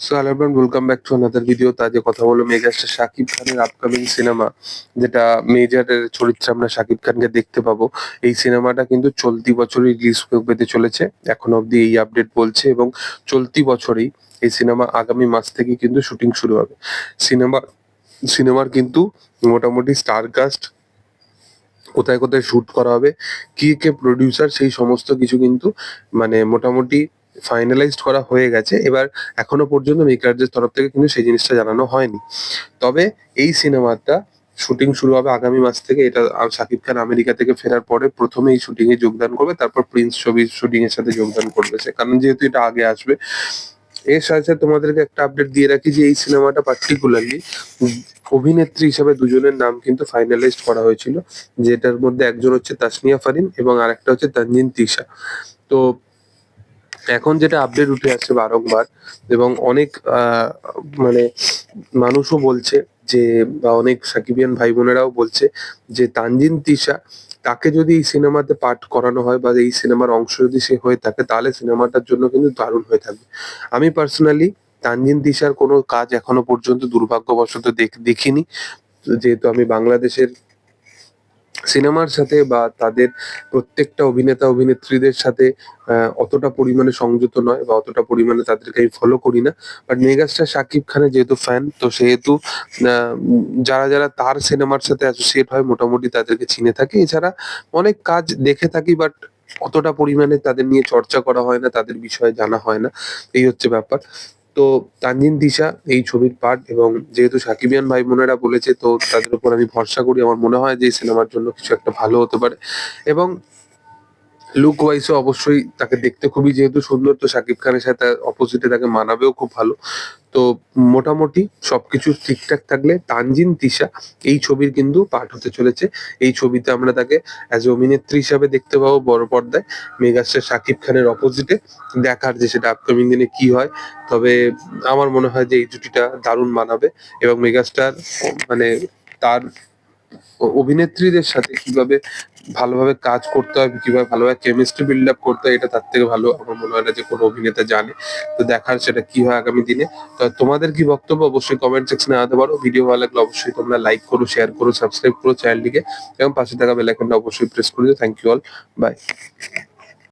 So hello everyone welcome back to another video তা যে কথা বলল মেগাস্টার শাকিব খানের আপকামিং সিনেমা যেটা মেজরের চরিত্রে আমরা শাকিব খানকে দেখতে পাবো। এই সিনেমাটা কিন্তু চলতি বছরই রিলিজ পেতে চলেছে। এখন অবধি এই আপডেট বলছে এবং চলতি বছরেই এই সিনেমা আগামী মাস থেকে কিন্তু শুটিং শুরু হবে। সিনেমা সিনেমার কিন্তু মোটামুটি স্টার কাস্ট কোথায় কোথায় শুট করা হবে, কি কে প্রডিউসার সেই সমস্ত কিছু কিন্তু মানে মোটামুটি ফাইনালাইজড করা হয়ে গেছে। এবার এখনও পর্যন্ত মেকারদের তরফ থেকে কিন্তু সেই জিনিসটা জানানো হয়নি। তবে এই সিনেমাটা শুটিং শুরু হবে আগামী মাস থেকে। এটা শাকিব খান আমেরিকা থেকে ফেরার পরে প্রথমে এই শুটিং এ যোগদান করবে। তারপর প্রিন্স ছবির শুটিং এর সাথে যোগদান করবে সে। কারণ যেহেতু এটা আগে আসবে। এর সাথে তোমাদেরকে একটা আপডেট দিয়ে রাখি যে এই সিনেমাটা পার্টিকুলারলি অভিনেত্রী হিসেবে দুজনের নাম কিন্তু ফাইনালাইজড করা হয়েছিল। যেটার মধ্যে একজন হচ্ছে তাসনিয়া ফারিন এবং আরেকটা হচ্ছে তানজিন তিশা। তো এখন যেটা আপডেট উঠে আসছে বারংবার, এবং অনেক মানে মানুষও বলছে যে, বা অনেক সাকিবিয়ান ভাই বোনেরাও বলছে যে, তানজিন তিশা তাকে যদি এই সিনেমাতে পাঠ করানো হয় বা এই সিনেমার অংশ যদি সে হয়ে থাকে, তাহলে সিনেমাটার জন্য কিন্তু দারুণ হয়ে থাকবে। আমি পার্সোনালি তানজিন তিশার কোনো কাজ এখনও পর্যন্ত দুর্ভাগ্যবশত দেখ- দেখিনি। যেহেতু আমি বাংলাদেশের সিনেমার সাথে বা তাদের প্রত্যেকটা অভিনেতা, অভিনেত্রীদের সাথে অতটা পরিমাণে সংযত নয় বা অতটা পরিমাণে তাদেরকে আমি ফলো করি না। বাট মেগাস্টার শাকিব খানের যেহেতু ফ্যান তো সেহেতু যারা যারা তার সিনেমার সাথে অ্যাসোসিয়েট হয়, মোটামুটি তাদেরকে চিনে থাকি। এছাড়া অনেক কাজ দেখে থাকি বাট অতটা পরিমাণে তাদের নিয়ে চর্চা করা হয় না, তাদের বিষয়ে জানা হয় না। এই হচ্ছে ব্যাপার। তো তানজিন দিশা এই ছবির পার্ট এবং যেহেতু সাকিবিয়ান ভাই বোনেরা বলেছে, তো তাদের উপর আমি ভরসা করি। আমার মনে হয় যে সিনেমার জন্য কিছু একটা ভালো হতে পারে। এবং লুক ওয়াইজও অবশ্যই তাকে দেখতে খুবই যেহেতু সুন্দর, তো সাকিব খানের সাথে অপোজিটে তাকে মানাবেও খুব ভালো। তো মোটামুটি সবকিছু ঠিকঠাক থাকলে তানজিন তিশা এই ছবির কিন্তু পাঠ হতে চলেছে। এই ছবিতে আমরা তাকে অ্যাজ অভিনেত্রী হিসাবে দেখতে পাবো বড় পর্দায়। মেগাস্টার শাকিব খানের অপোজিটে দেখার যে সেটা আপকামিং দিনে কি হয়। তবে আমার মনে হয় যে এই জুটিটা দারুণ মানাবে এবং মেগাস্টার মানে তার অভিনেত্রীদের সাথে কীভাবে ভালোভাবে কাজ করতে হবে কীভাবে ভালোভাবে কেমিস্ট্রি বিল্ড আপ করতে হয়, এটা তার থেকে ভালো আমার মনে হয় না যে কোনো অভিনেতা জানে। তো দেখার সেটা কি হয় আগামী দিনে। তো তোমাদের কি বক্তব্য অবশ্যই কমেন্ট সেকশনে আনতে পারো। ভিডিও ভালো লাগলে অবশ্যই তোমরা লাইক করো শেয়ার করো সাবস্ক্রাইব করো চ্যানেলটিকে এবং পাশে থাকা বেলাইকনটা অবশ্যই প্রেস করে দিও। Thank you all by